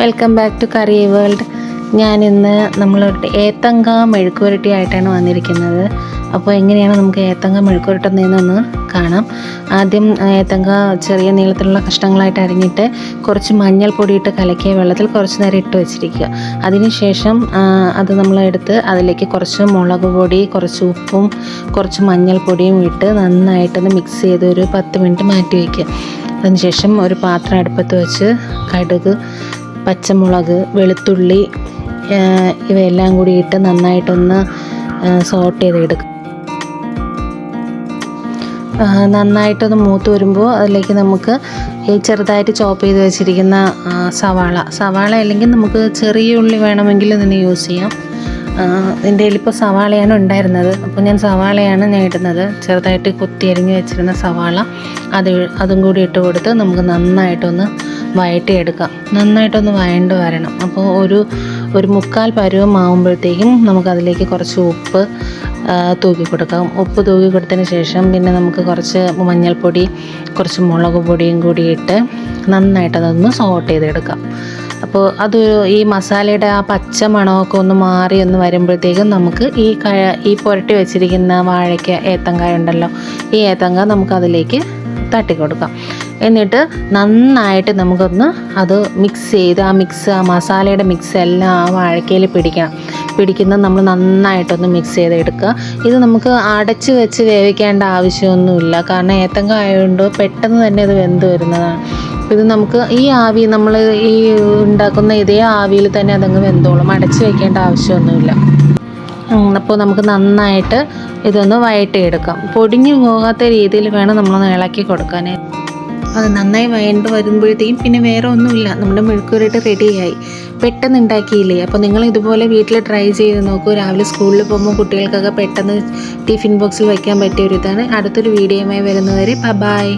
Welcome back to curry world ഞാൻ ഇന്ന് നമ്മൾ ഏത്തങ്ക മെഴുക്കുവരട്ടി ആയിട്ടാണ് വന്നിരിക്കുന്നത്. അപ്പോൾ എങ്ങനെയാണ് നമുക്ക് ഏത്തങ്ക മെഴുക്കുവരട്ടുന്നതെന്നൊന്ന് കാണാം. ആദ്യം ഏത്തങ്ക ചെറിയ നീളത്തിലുള്ള കഷ്ണങ്ങളായിട്ട് അരിഞ്ഞിട്ട് കുറച്ച് മഞ്ഞൾപ്പൊടി ഇട്ട് കലക്കിയ വെള്ളത്തിൽ കുറച്ച് നേരം ഇട്ട് വെച്ചിരിക്കുക. അതിനുശേഷം അത് നമ്മൾ എടുത്ത് അതിലേക്ക് കുറച്ച് മുളക് പൊടി കുറച്ച് ഉപ്പും കുറച്ച് മഞ്ഞൾപ്പൊടിയും ഇട്ട് നന്നായിട്ടൊന്ന് മിക്സ് ചെയ്ത് ഒരു പത്ത് മിനിറ്റ് മാറ്റി വയ്ക്കുക. അതിനുശേഷം ഒരു പാത്രം അടുപ്പത്ത് വെച്ച് കടുക് പച്ചമുളക് വെളുത്തുള്ളി ഇവയെല്ലാം കൂടി ഇട്ട് നന്നായിട്ടൊന്ന് സോട്ട് ചെയ്തെടുക്കുക ആ, നന്നായിട്ടൊന്ന് മൂത്ത് വരുമ്പോൾ അതിലേക്ക് നമുക്ക് ഈ ചെറുതായിട്ട് ചോപ്പ് ചെയ്ത് വെച്ചിരിക്കുന്ന സവാള. സവാള അല്ലെങ്കിൽ നമുക്ക് ചെറിയ ഉള്ളി വേണമെങ്കിൽ ഇതിന് യൂസ് ചെയ്യാം. എന്റെ കയ്യിലിപ്പോൾ സവാളയാണ് ഉണ്ടായിരുന്നത്. അപ്പോൾ ഞാൻ സവാളയാണ് ഞാൻ ഇടുന്നത്. ചെറുതായിട്ട് കൊത്തി അരിഞ്ഞ് വെച്ചിരുന്ന സവാള. അത് അതും കൂടി ഇട്ട് കൊടുത്ത് നമുക്ക് നന്നായിട്ടൊന്ന് വഴറ്റിയെടുക്കാം നന്നായിട്ടൊന്ന് വഴണ്ട് വരണം. അപ്പോൾ ഒരു ഒരു മുക്കാൽ പരുവം ആകുമ്പോഴത്തേക്കും നമുക്കതിലേക്ക് കുറച്ച് ഉപ്പ് തൂക്കി കൊടുക്കാം. ഉപ്പ് തൂക്കി കൊടുത്തതിന് ശേഷം പിന്നെ നമുക്ക് കുറച്ച് മഞ്ഞൾപ്പൊടി കുറച്ച് മുളക് പൊടിയും കൂടി ഇട്ട് നന്നായിട്ട് അതൊന്ന് സോട്ട് ചെയ്തെടുക്കാം. അപ്പോൾ അത് ഈ മസാലയുടെ ആ പച്ച മണമൊക്കെ ഒന്ന് മാറി ഒന്ന് വരുമ്പോഴത്തേക്കും നമുക്ക് ഈ കഴ ഈ പുരട്ടി വെച്ചിരിക്കുന്ന വാഴയ്ക്ക ഏത്തങ്കായ ഉണ്ടല്ലോ ഈ ഏത്തങ്ക നമുക്ക് അതിലേക്ക് തട്ടി കൊടുക്കാം എന്നിട്ട് നന്നായിട്ട് നമുക്കൊന്ന് അത് മിക്സ് ചെയ്ത് ആ മിക്സ് ആ മസാലയുടെ മിക്സ് എല്ലാം ആ വാഴക്കയിൽ പിടിക്കണം. പിടിക്കുന്നത് നമ്മൾ നന്നായിട്ടൊന്ന് മിക്സ് ചെയ്തെടുക്കുക. ഇത് നമുക്ക് അടച്ച് വെച്ച് വേവിക്കേണ്ട ആവശ്യമൊന്നുമില്ല. കാരണം ഏത്തങ്ക ആയതുകൊണ്ട് പെട്ടെന്ന് തന്നെ ഇത് വെന്ത് വരുന്നതാണ്. ഇത് നമുക്ക് ഈ ആവി നമ്മൾ ഈ ഉണ്ടാക്കുന്ന ഇതേ ആവിയിൽ തന്നെ അതങ്ങ് വെന്തോളും. അടച്ച് വെക്കേണ്ട ആവശ്യമൊന്നുമില്ല. അപ്പോൾ നമുക്ക് നന്നായിട്ട് ഇതൊന്ന് വഴറ്റിയെടുക്കാം. പൊടിഞ്ഞു പോകാത്ത രീതിയിൽ വേണം നമ്മളൊന്ന് ഇളക്കി കൊടുക്കാൻ അത് നന്നായി വയണ്ട് വരുമ്പോഴത്തേക്കും പിന്നെ വേറെ ഒന്നുമില്ല. നമ്മുടെ മെഴുക്കുവരട്ട് റെഡിയായി. പെട്ടെന്ന് ഉണ്ടാക്കിയില്ലേ? അപ്പോൾ നിങ്ങൾ ഇതുപോലെ വീട്ടിൽ ട്രൈ ചെയ്ത് നോക്കൂ. രാവിലെ സ്കൂളിൽ പോകുമ്പോൾ കുട്ടികൾക്കൊക്കെ പെട്ടെന്ന് ടിഫിൻ ബോക്സിൽ വയ്ക്കാൻ പറ്റിയ ഒരു ഇതാണ്. അടുത്തൊരു വീഡിയോയുമായി വരുന്നവരെ ബൈ.